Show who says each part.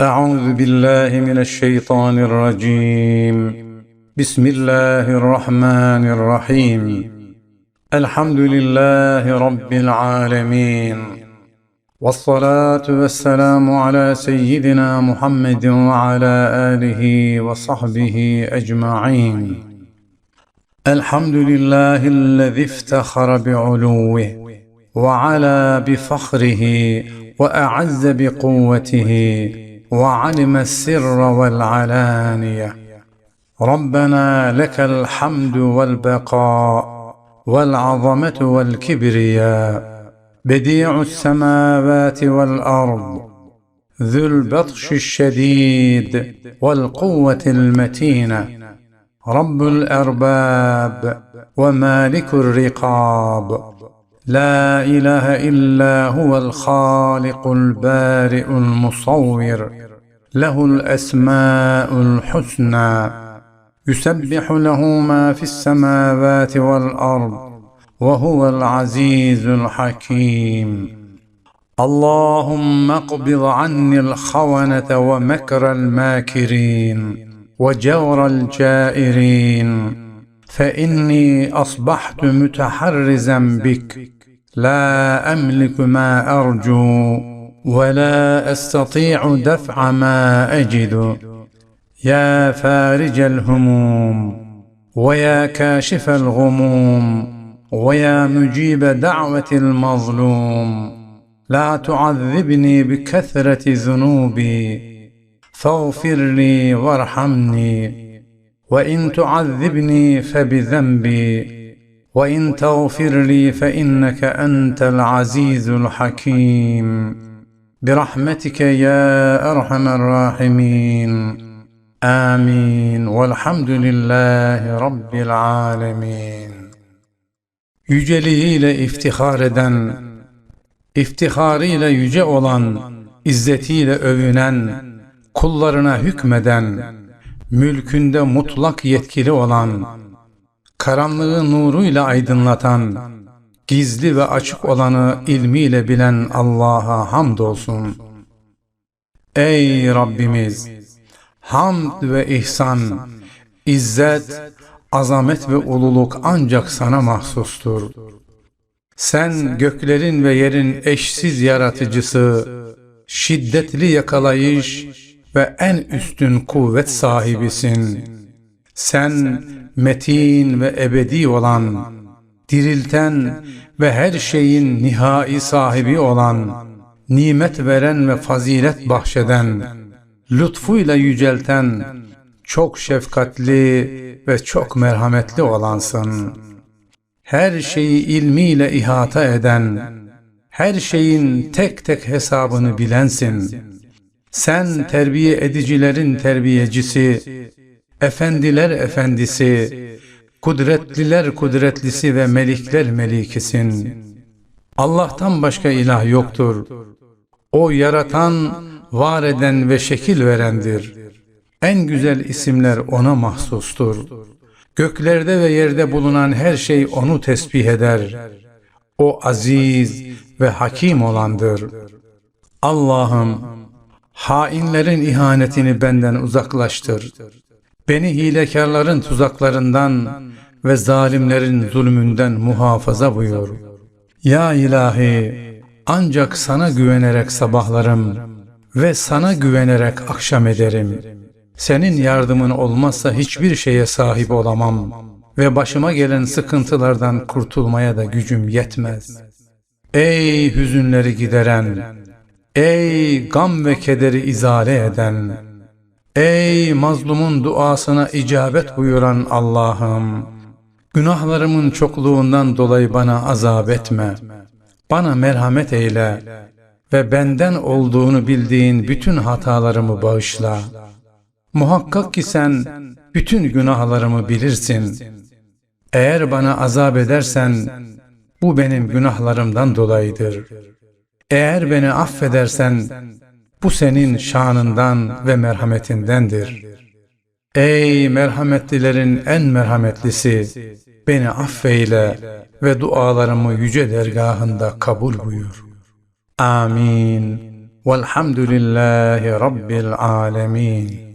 Speaker 1: أعوذ بالله من الشيطان الرجيم. بسم الله الرحمن الرحيم. الحمد لله رب العالمين. والصلاة والسلام على سيدنا محمد وعلى آله وصحبه أجمعين. الحمد لله الذي افتخر بعلوه وعلى بفخره وأعز بقوته وعلم السر والعلانية. ربنا لك الحمد والبقاء والعظمة والكبرياء بديع السماوات والأرض ذو البطش الشديد والقوة المتينة. رب الأرباب ومالك الرقاب. لا إله إلا هو الخالق البارئ المصور له الأسماء الحسنى يسبح له ما في السماوات والأرض وهو العزيز الحكيم. اللهم اقبض عني الخونة ومكر الماكرين وجور الجائرين فإني أصبحت متحرزا بك. لا أملك ما أرجو ولا أستطيع دفع ما أجد. يا فارج الهموم ويا كاشف الغموم ويا مجيب دعوة المظلوم. لا تعذبني بكثرة ذنوبي. فاغفر لي وارحمني. وإن تعذبني فبذنبي. وإن تغفر لي فإنك أنت العزيز الحكيم برحمتك يا أرحم الراحمين آمين والحمد لله رب العالمين Yüceliğiyle iftihar eden, iftiharıyla yüce olan, izzetiyle övünen, kullarına hükmeden, mülkünde mutlak yetkili olan, karanlığı nuruyla aydınlatan, gizli ve açık olanı ilmiyle bilen Allah'a hamdolsun. Ey Rabbimiz! Hamd ve ihsan, izzet, azamet ve ululuk ancak sana mahsustur. Sen göklerin ve yerin eşsiz yaratıcısı, şiddetli yakalayış ve en üstün kuvvet sahibisin. Sen metin ve ebedi olan, dirilten ve her şeyin nihai sahibi olan, nimet veren ve fazilet bahşeden, lütfuyla yücelten, çok şefkatli ve çok merhametli olansın. Her şeyi ilmiyle ihata eden, her şeyin tek tek hesabını bilensin. Sen terbiye edicilerin terbiyecisi, efendiler efendisi, kudretliler kudretlisi ve melikler melikisin. Allah'tan başka ilah yoktur. O yaratan, var eden ve şekil verendir. En güzel isimler ona mahsustur. Göklerde ve yerde bulunan her şey onu tesbih eder. O aziz ve hakim olandır. Allah'ım, hainlerin ihanetini benden uzaklaştır. Beni hilekarların tuzaklarından ve zalimlerin zulmünden muhafaza buyur. Ya ilahi, ancak sana güvenerek sabahlarım ve sana güvenerek akşam ederim. Senin yardımın olmazsa hiçbir şeye sahip olamam ve başıma gelen sıkıntılardan kurtulmaya da gücüm yetmez. Ey hüzünleri gideren, ey gam ve kederi izale eden, ey mazlumun duasına icabet buyuran Allah'ım, günahlarımın çokluğundan dolayı bana azap etme, bana merhamet eyle ve benden olduğunu bildiğin bütün hatalarımı bağışla. Muhakkak ki sen bütün günahlarımı bilirsin. Eğer bana azap edersen bu benim günahlarımdan dolayıdır. Eğer beni affedersen bu senin şanından ve merhametindendir. Ey merhametlilerin en merhametlisi, beni affeyle ve dualarımı yüce dergahında kabul buyur. Amin. Velhamdülillahi Rabbil alemin.